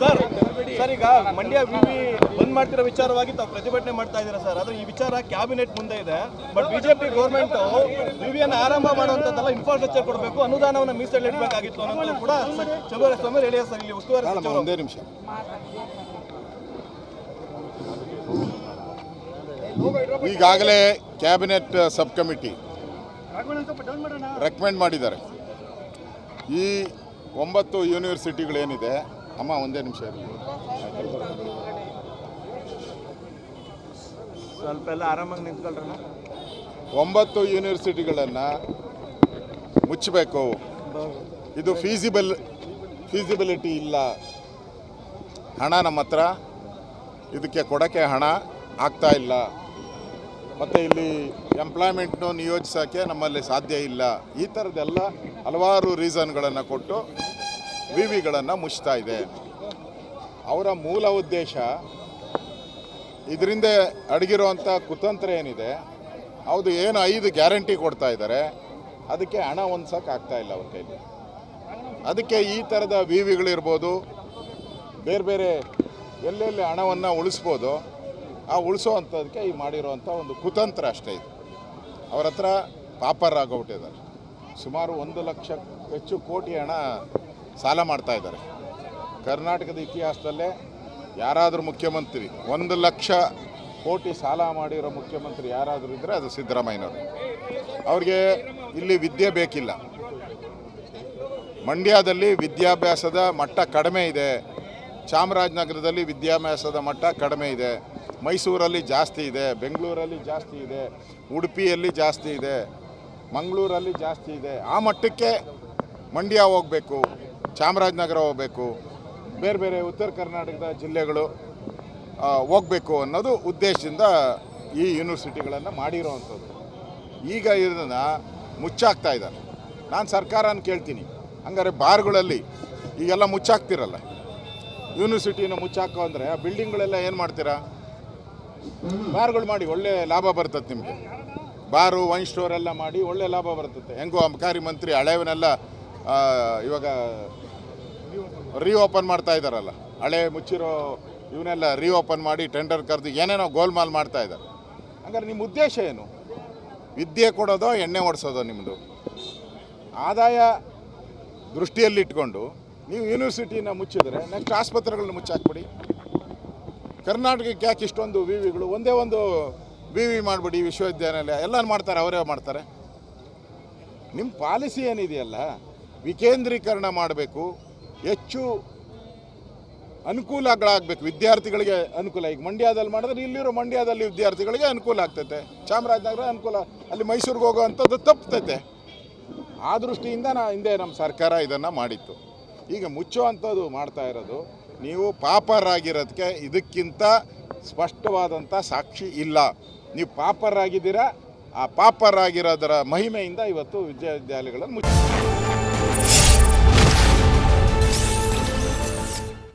Sir sir ಈಗ ಮಂಡ್ಯ ವಿವಿ ಬಂದ್ ಮಾಡ್ತಿರೋ ವಿಚಾರವಾಗಿ ತಾವು ಪ್ರತಿಭಟನೆ ಮಾಡ್ತಾ ಇದ್ದೀರಾ ಸರ್. ಆದ್ರೆ ಈ ವಿಚಾರ ಕ್ಯಾಬಿನೆಟ್ ಮುಂದೆ ಇದೆ. ಬಟ್ ಬಿಜೆಪಿ ಗೌರ್ಮೆಂಟ್ ವಿವಿಯನ್ನು ಆರಂಭ ಮಾಡುವಂತದ್ದೆಲ್ಲ ಇನ್ಫ್ರಾಸ್ಟ್ರಕ್ಚರ್ ಕೊಡಬೇಕು ಅನುದಾನವನ್ನು ಮೀಸಲಿಡಬೇಕಾಗಿತ್ತು ಅನ್ನೋದು ಕೂಡ ಚಂದ್ರಸ್ವಾಮಿ ಸ್ವಾಮಿ ಹೇಳಿದ್ದಾರೆ ಸರ್ ಇಲ್ಲಿ ಉಸ್ತುವಾರಿ ಒಂದೇ ನಿಮಿಷ. ಈಗಾಗಲೇ ಕ್ಯಾಬಿನೆಟ್ ಸಬ್ ಕಮಿಟಿ ರೆಕಮೆಂಡ್ ಮಾಡಿದ್ದಾರೆ. ಈ ಒಂಬತ್ತು ಯೂನಿವರ್ಸಿಟಿಗಳೇನಿದೆ ಅಮ್ಮ ಒಂದೇ ನಿಮಿಷ ಇರಲಿ ಸ್ವಲ್ಪ ಎಲ್ಲ ಆರಾಮಾಗಿ ನಿಂತ್ಕೊಳ್ರಣ್ಣ. ಒಂಬತ್ತು ಯೂನಿವರ್ಸಿಟಿಗಳನ್ನು ಮುಚ್ಚಬೇಕು. ಇದು ಫೀಸಿಬಲ್ ಫೀಸಿಬಿಲಿಟಿ ಇಲ್ಲ. ಹಣ ನಮ್ಮ ಹತ್ರ. ಇದಕ್ಕೆ ಕೊಡೋಕ್ಕೆ ಹಣ ಆಗ್ತಾ ಇಲ್ಲ. ಮತ್ತು ಇಲ್ಲಿ ಎಂಪ್ಲಾಯ್ಮೆಂಟ್ನು ನಿಯೋಜಿಸೋಕ್ಕೆ ನಮ್ಮಲ್ಲಿ ಸಾಧ್ಯ ಇಲ್ಲ. ಈ ಥರದ್ದೆಲ್ಲ ಹಲವಾರು ರೀಸನ್ಗಳನ್ನು ಕೊಟ್ಟು ವಿ ವಿಗಳನ್ನು ಮುಚ್ತಾ ಇದೆ. ಅವರ ಮೂಲ ಉದ್ದೇಶ ಇದರಿಂದ ಅಡಗಿರುವಂಥ ಕುತಂತ್ರ ಏನಿದೆ, ಹೌದು, ಏನು ಐದು ಗ್ಯಾರಂಟಿ ಕೊಡ್ತಾ ಇದ್ದಾರೆ, ಅದಕ್ಕೆ ಹಣ ಹೊಂದ್ಸೋಕ್ಕಾಗ್ತಾ ಇಲ್ಲ ಅವ್ರ ಕೈಲಿ. ಅದಕ್ಕೆ ಈ ಥರದ ವಿ ವಿಗಳಿರ್ಬೋದು ಬೇರೆ ಬೇರೆ ಎಲ್ಲೆಲ್ಲಿ ಹಣವನ್ನು ಉಳಿಸ್ಬೋದು ಆ ಉಳಿಸೋವಂಥದ್ದಕ್ಕೆ ಈ ಮಾಡಿರೋವಂಥ ಒಂದು ಕುತಂತ್ರ ಅಷ್ಟೇ ಇದು. ಅವ್ರ ಹತ್ರ ಪಾಪರ್ ಆಗೋಗ್ಬಿಟ್ಟಿದ್ದಾರೆ ಸುಮಾರು ಒಂದು ಲಕ್ಷ ಹೆಚ್ಚು ಕೋಟಿ ಹಣ ಸಾಲ ಮಾಡ್ತಾ ಇದ್ದಾರೆ. ಕರ್ನಾಟಕದ ಇತಿಹಾಸದಲ್ಲೇ ಯಾರಾದರೂ ಮುಖ್ಯಮಂತ್ರಿ, ಒಂದು ಲಕ್ಷ ಕೋಟಿ ಸಾಲ ಮಾಡಿರೋ ಮುಖ್ಯಮಂತ್ರಿ ಯಾರಾದರೂ ಇದ್ದರೆ ಅದು ಸಿದ್ದರಾಮಯ್ಯನವರು. ಅವ್ರಿಗೆ ಇಲ್ಲಿ ವಿದ್ಯೆ ಬೇಕಿಲ್ಲ. ಮಂಡ್ಯದಲ್ಲಿ ವಿದ್ಯಾಭ್ಯಾಸದ ಮಟ್ಟ ಕಡಿಮೆ ಇದೆ. ಚಾಮರಾಜನಗರದಲ್ಲಿ ವಿದ್ಯಾಭ್ಯಾಸದ ಮಟ್ಟ ಕಡಿಮೆ ಇದೆ. ಮೈಸೂರಲ್ಲಿ ಜಾಸ್ತಿ ಇದೆ, ಬೆಂಗಳೂರಲ್ಲಿ ಜಾಸ್ತಿ ಇದೆ, ಉಡುಪಿಯಲ್ಲಿ ಜಾಸ್ತಿ ಇದೆ, ಮಂಗಳೂರಲ್ಲಿ ಜಾಸ್ತಿ ಇದೆ. ಆ ಮಟ್ಟಕ್ಕೆ ಮಂಡ್ಯ ಹೋಗಬೇಕು, ಚಾಮರಾಜನಗರ ಹೋಗಬೇಕು, ಬೇರೆ ಬೇರೆ ಉತ್ತರ ಕರ್ನಾಟಕದ ಜಿಲ್ಲೆಗಳು ಹೋಗಬೇಕು ಅನ್ನೋದು ಉದ್ದೇಶದಿಂದ ಈ ಯೂನಿವರ್ಸಿಟಿಗಳನ್ನು ಮಾಡಿರೋವಂಥದ್ದು. ಈಗ ಇದನ್ನು ಮುಚ್ಚಾಕ್ತಾ ಇದ್ದಾರೆ. ನಾನು ಸರ್ಕಾರನ ಕೇಳ್ತೀನಿ. ಹಂಗಾರೆ ಬಾರ್ಗಳಲ್ಲಿ ಈಗೆಲ್ಲ ಮುಚ್ಚಾಕ್ತಿರಲ್ಲ. ಯೂನಿವರ್ಸಿಟಿನ ಮುಚ್ಚಾಕೋ ಅಂದರೆ ಆ ಬಿಲ್ಡಿಂಗ್ಗಳೆಲ್ಲ ಏನು ಮಾಡ್ತೀರಾ? ಬಾರ್ಗಳು ಮಾಡಿ, ಒಳ್ಳೆ ಲಾಭ ಬರ್ತದೆ ನಿಮಗೆ. ಬಾರು, ವೈನ್ ಸ್ಟೋರ್ ಎಲ್ಲ ಮಾಡಿ ಒಳ್ಳೆ ಲಾಭ ಬರ್ತದೆ. ಹೆಂಗೋ ಅಬಕಾರಿ ಮಂತ್ರಿ ಹಳೆಯವನ್ನೆಲ್ಲ ಇವಾಗ ರೀಓಪನ್ ಮಾಡ್ತಾ ಇದ್ದಾರಲ್ಲ. ಹಳೆ ಮುಚ್ಚಿರೋ ಇವನ್ನೆಲ್ಲ ರೀಓಪನ್ ಮಾಡಿ ಟೆಂಡರ್ ಕರೆದು ಏನೇನೋ ಗೋಲ್ಮಾಲ್ ಮಾಡ್ತಾ ಇದ್ದಾರೆ. ಹಂಗಾರೆ ನಿಮ್ಮ ಉದ್ದೇಶ ಏನು? ವಿದ್ಯೆ ಕೊಡೋದೋ, ಎಣ್ಣೆ ಓಡಿಸೋದೋ ನಿಮ್ಮದು ಆದಾಯ ದೃಷ್ಟಿಯಲ್ಲಿಟ್ಕೊಂಡು ನೀವು ಯೂನಿವರ್ಸಿಟಿನ ಮುಚ್ಚಿದ್ರೆ ನೆಕ್ಸ್ಟ್ ಆಸ್ಪತ್ರೆಗಳನ್ನ ಮುಚ್ಚಾಕ್ಬಿಡಿ. ಕರ್ನಾಟಕಕ್ಕೆ ಯಾಕೆ ಇಷ್ಟೊಂದು ವಿ ವಿಗಳು ಒಂದೇ ಒಂದು ವಿ ವಿ ಮಾಡಿಬಿಡಿ ವಿಶ್ವವಿದ್ಯಾನಿಲಯ ಎಲ್ಲ ಮಾಡ್ತಾರೆ, ಅವರೇ ಮಾಡ್ತಾರೆ. ನಿಮ್ಮ ಪಾಲಿಸಿ ಏನಿದೆಯಲ್ಲ, ವಿಕೇಂದ್ರೀಕರಣ ಮಾಡಬೇಕು, ಹೆಚ್ಚು ಅನುಕೂಲಗಳಾಗಬೇಕು, ವಿದ್ಯಾರ್ಥಿಗಳಿಗೆ ಅನುಕೂಲ. ಈಗ ಮಂಡ್ಯದಲ್ಲಿ ಮಾಡಿದ್ರೆ ಇಲ್ಲಿರೋ ಮಂಡ್ಯದಲ್ಲಿ ವಿದ್ಯಾರ್ಥಿಗಳಿಗೆ ಅನುಕೂಲ ಆಗ್ತೈತೆ. ಚಾಮರಾಜನಗರ ಅನುಕೂಲ, ಅಲ್ಲಿ ಮೈಸೂರಿಗೆ ಹೋಗುವಂಥದ್ದು ತಪ್ಪತೈತೆ. ಆ ದೃಷ್ಟಿಯಿಂದ ನಾ ಹಿಂದೆ ನಮ್ಮ ಸರ್ಕಾರ ಇದನ್ನು ಮಾಡಿತ್ತು. ಈಗ ಮುಚ್ಚುವಂಥದ್ದು ಮಾಡ್ತಾ ಇರೋದು ನೀವು ಪಾಪರಾಗಿರೋದಕ್ಕೆ ಇದಕ್ಕಿಂತ ಸ್ಪಷ್ಟವಾದಂಥ ಸಾಕ್ಷಿ ಇಲ್ಲ. ನೀವು ಪಾಪರಾಗಿದ್ದೀರಾ ಆ ಪಾಪರಾಗಿರೋದರ ಮಹಿಮೆಯಿಂದ ಇವತ್ತು ವಿಶ್ವವಿದ್ಯಾಲಯಗಳನ್ನು ಮುಚ್ಚ